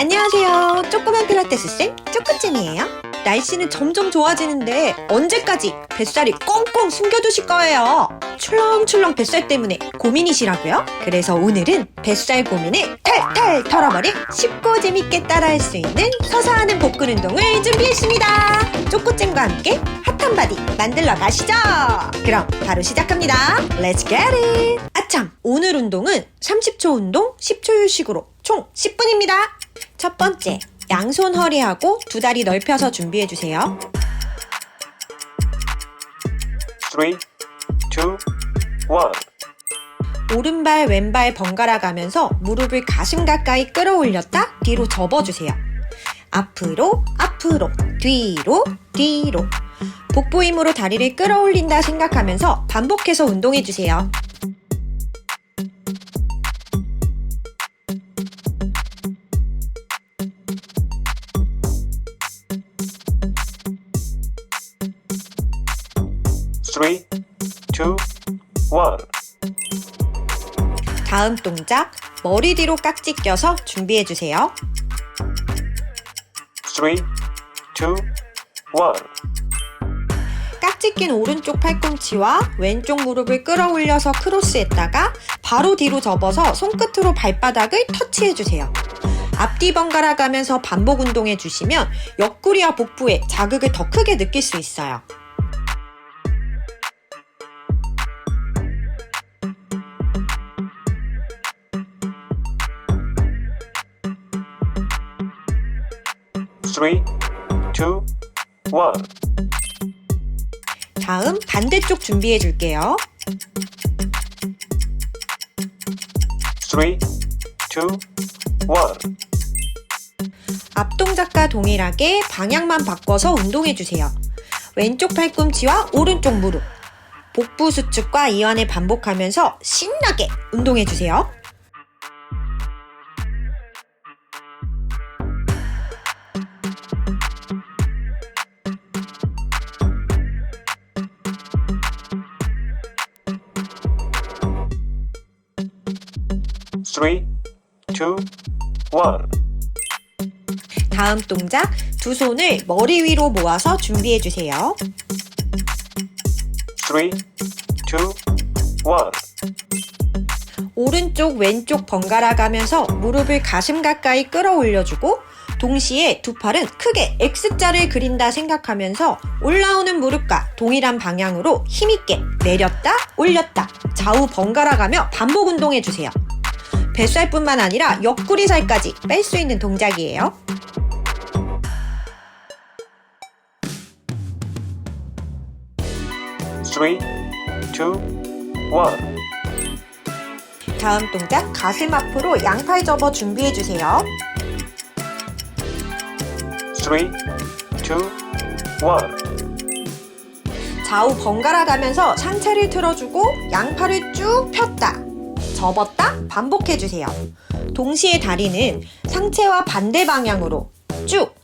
안녕하세요. 조그만 필라테스 쌤 쪼꾸찜이에요. 날씨는 점점 좋아지는데 언제까지 뱃살이 꽁꽁 숨겨두실 거예요? 출렁출렁 뱃살 때문에 고민이시라고요? 그래서 오늘은 뱃살 고민을 탈탈 털어버릴 쉽고 재밌게 따라할 수 있는 서사하는 복근 운동을 준비했습니다. 쪼꾸찜과 함께 핫한 바디 만들러 가시죠. 그럼 바로 시작합니다. Let's get it! 아참! 오늘 운동은 30초 운동, 10초 휴식으로 총 10분입니다. 첫 번째, 양손 허리하고 두 다리 넓혀서 준비해주세요. three, two, one. 오른발, 왼발 번갈아 가면서 무릎을 가슴 가까이 끌어올렸다 뒤로 접어주세요. 앞으로, 앞으로, 뒤로, 뒤로. 복부 힘으로 다리를 끌어올린다 생각하면서 반복해서 운동해주세요. 다음 동작, 머리 뒤로 깍지 껴서 준비해 주세요. Three, two, one. 깍지 낀 오른쪽 팔꿈치와 왼쪽 무릎을 끌어올려서 크로스했다가 바로 뒤로 접어서 손끝으로 발바닥을 터치해 주세요. 앞뒤 번갈아 가면서 반복 운동해 주시면 옆구리와 복부에 자극을 더 크게 느낄 수 있어요. Three, two, one. 다음 반대쪽 준비해 줄게요. Three, two, one. 앞 동작과 동일하게 방향만 바꿔서 운동해 주세요. 왼쪽 팔꿈치와 오른쪽 무릎, 복부 수축과 이완을 반복하면서 신나게 운동해 주세요. Three, two, one. 다음 동작 두 손을 머리 위로 모아서 준비해 주세요. Three, two, one. 오른쪽 왼쪽 번갈아 가면서 무릎을 가슴 가까이 끌어올려 주고 동시에 두 팔은 크게 X자를 그린다 생각하면서 올라오는 무릎과 동일한 방향으로 힘있게 내렸다 올렸다 좌우 번갈아 가며 반복 운동해 주세요. 뱃살 뿐만 아니라 옆구리 살까지 뺄 수 있는 동작이에요. Three, two, one. 다음 동작 가슴 앞으로 양팔 접어 준비해 주세요. Three, two, one. 좌우 번갈아 가면서 상체를 틀어주고 양팔을 쭉 폈다, 접었다 반복해 주세요. 동시에 다리는 상체와 반대 방향으로 쭉,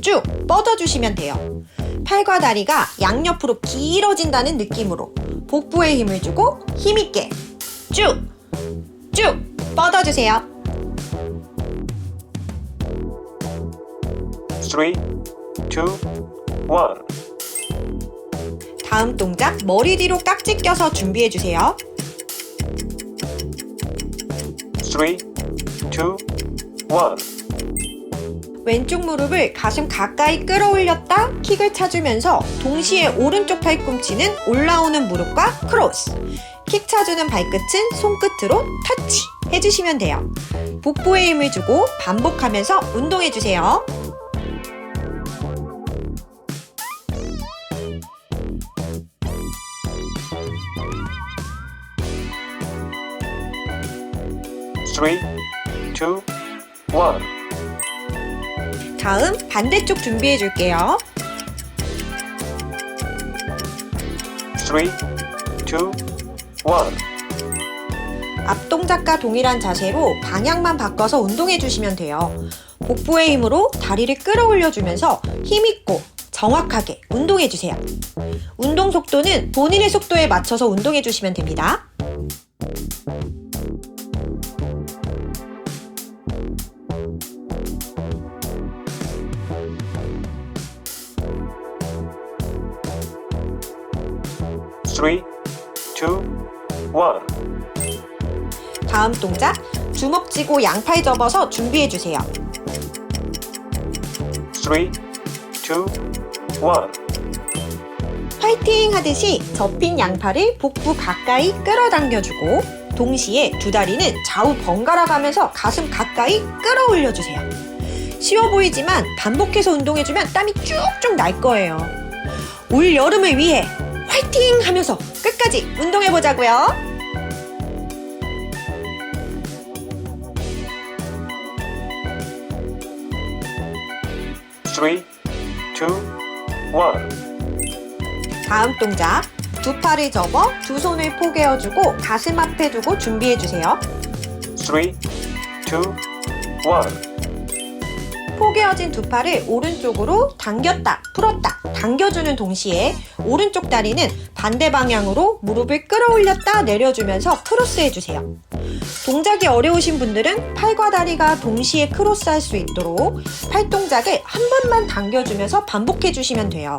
쭉 뻗어주시면 돼요. 팔과 다리가 양옆으로 길어진다는 느낌으로 복부에 힘을 주고 힘있게 쭉, 쭉 뻗어주세요. Three, two, one. 다음 동작 머리 뒤로 깍지 껴서 준비해 주세요. Three, two, one. 왼쪽 무릎을 가슴 가까이 끌어올렸다 킥을 찾으면서 동시에 오른쪽 팔꿈치는 올라오는 무릎과 크로스. 킥 찾으는 발끝은 손끝으로 터치 해주시면 돼요. 복부에 힘을 주고 반복하면서 운동해주세요 다음 반대쪽 준비해 줄게요 Three, two, one. 앞 동작과 동일한 자세로 방향만 바꿔서 운동해 주시면 돼요. 복부의 힘으로 다리를 끌어올려 주면서 힘있고 정확하게 운동해 주세요. 운동 속도는 본인의 속도에 맞춰서 운동해 주시면 됩니다. 다음 동작 주먹 쥐고 양팔 접어서 준비해 주세요. 파이팅 하듯이 접힌 양팔을 복부 가까이 끌어당겨주고 동시에 두 다리는 좌우 번갈아 가면서 가슴 가까이 끌어올려 주세요. 쉬워 보이지만 반복해서 운동해주면 땀이 쭉쭉 날 거예요. 올 여름을 위해 화이팅 하면서 끝까지 운동해 보자고요. Three, two, one. 다음 동작 두 팔을 접어 두 손을 포개어주고 가슴 앞에 두고 준비해 주세요. Three, two, one. 포개어진 두 팔을 오른쪽으로 당겼다, 풀었다, 당겨주는 동시에 오른쪽 다리는 반대 방향으로 무릎을 끌어올렸다 내려주면서 크로스 해주세요. 동작이 어려우신 분들은 팔과 다리가 동시에 크로스 할 수 있도록 팔 동작을 한 번만 당겨주면서 반복해 주시면 돼요.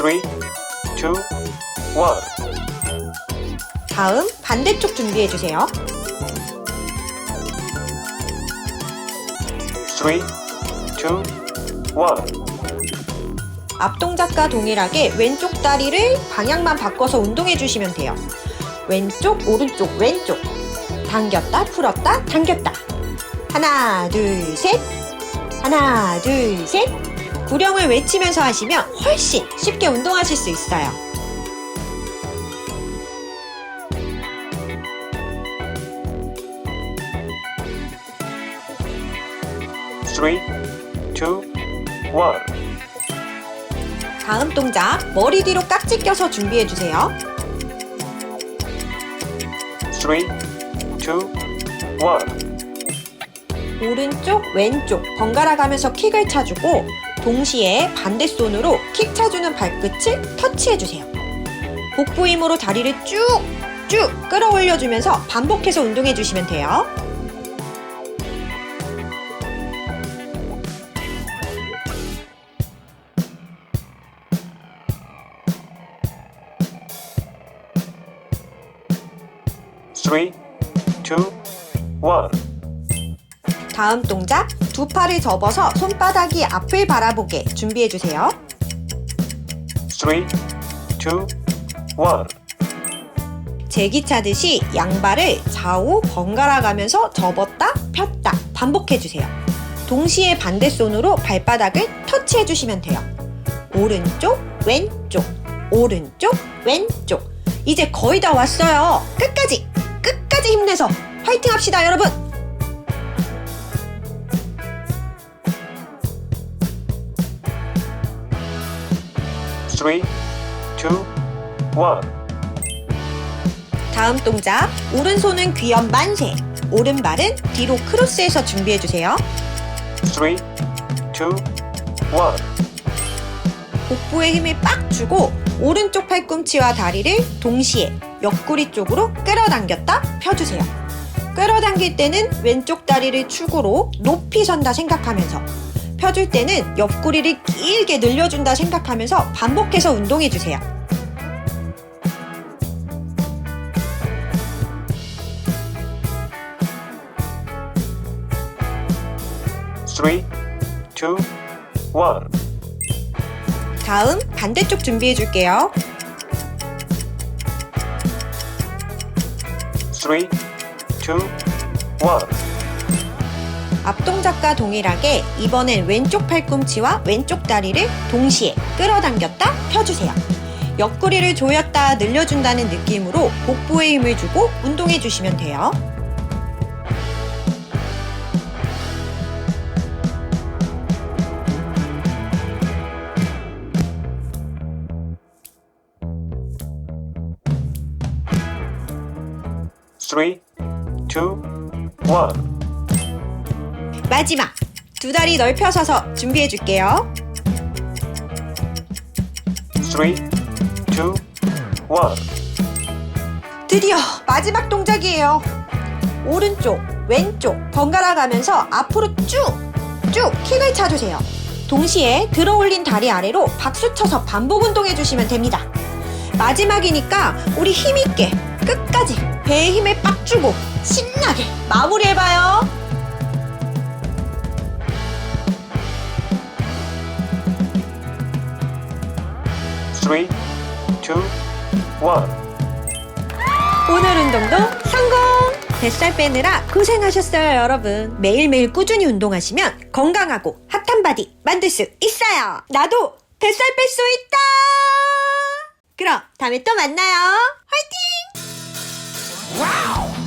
Three, two, one. 다음 반대쪽 준비해 주세요. Three, two, one. 앞 동작과 동일하게 왼쪽 다리를 방향만 바꿔서 운동해 주시면 돼요. 왼쪽, 오른쪽, 왼쪽. 당겼다, 풀었다, 당겼다. 하나, 둘, 셋. 하나, 둘, 셋. 구령을 외치면서 하시면 훨씬 쉽게 운동하실 수 있어요. Three, two, one. 다음 동작, 머리 뒤로 깍지 껴서 준비해 주세요. Three, two, one. 오른쪽, 왼쪽 번갈아 가면서 킥을 차주고 동시에 반대 손으로 킥 차주는 발끝을 터치해 주세요. 복부 힘으로 다리를 쭉 쭉 끌어올려 주면서 반복해서 운동해 주시면 돼요. Three. 다음 동작 두 팔을 접어서 손바닥이 앞을 바라보게 준비해 주세요. Three, two, one. 제기 차듯이 양발을 좌우 번갈아 가면서 접었다 폈다 반복해 주세요. 동시에 반대 손으로 발바닥을 터치해 주시면 돼요. 오른쪽, 왼쪽, 오른쪽, 왼쪽. 이제 거의 다 왔어요. 끝까지, 끝까지 힘내서 화이팅 합시다, 여러분! Three, two, one. 다음 동작, 오른손은 귀염 만세. 오른발은 뒤로 크로스해서 준비해 주세요. Three, two, one. 복부에 힘을 빡 주고 오른쪽 팔꿈치와 다리를 동시에 옆구리 쪽으로 끌어당겼다 펴주세요. 끌어당길 때는 왼쪽 다리를 축으로 높이 선다 생각하면서 펴줄 때는 옆구리를 길게 늘려준다 생각하면서 반복해서 운동해주세요. Three, two, one. 다음 반대쪽 준비해 줄게요. Three, two, one. 앞동작과 동일하게 이번엔 왼쪽 팔꿈치와 왼쪽 다리를 동시에 끌어당겼다 펴주세요. 옆구리를 조였다 늘려준다는 느낌으로 복부에 힘을 주고 운동해 주시면 돼요. Three. 마지막 두 다리 넓혀 서서 준비해 줄게요. Three, two, one. 드디어 마지막 동작이에요. 오른쪽, 왼쪽 번갈아 가면서 앞으로 쭉, 쭉 킥을 차주세요. 동시에 들어 올린 다리 아래로 박수 쳐서 반복 운동해 주시면 됩니다. 마지막이니까 우리 힘있게 끝까지 배에 힘을 빡 주고 신나게 마무리해봐요. Three, two, one. 오늘 운동도 성공! 뱃살 빼느라 고생하셨어요, 여러분. 매일매일 꾸준히 운동하시면 건강하고 핫한 바디 만들 수 있어요. 나도 뱃살 뺄 수 있다! 그럼 다음에 또 만나요. 화이팅!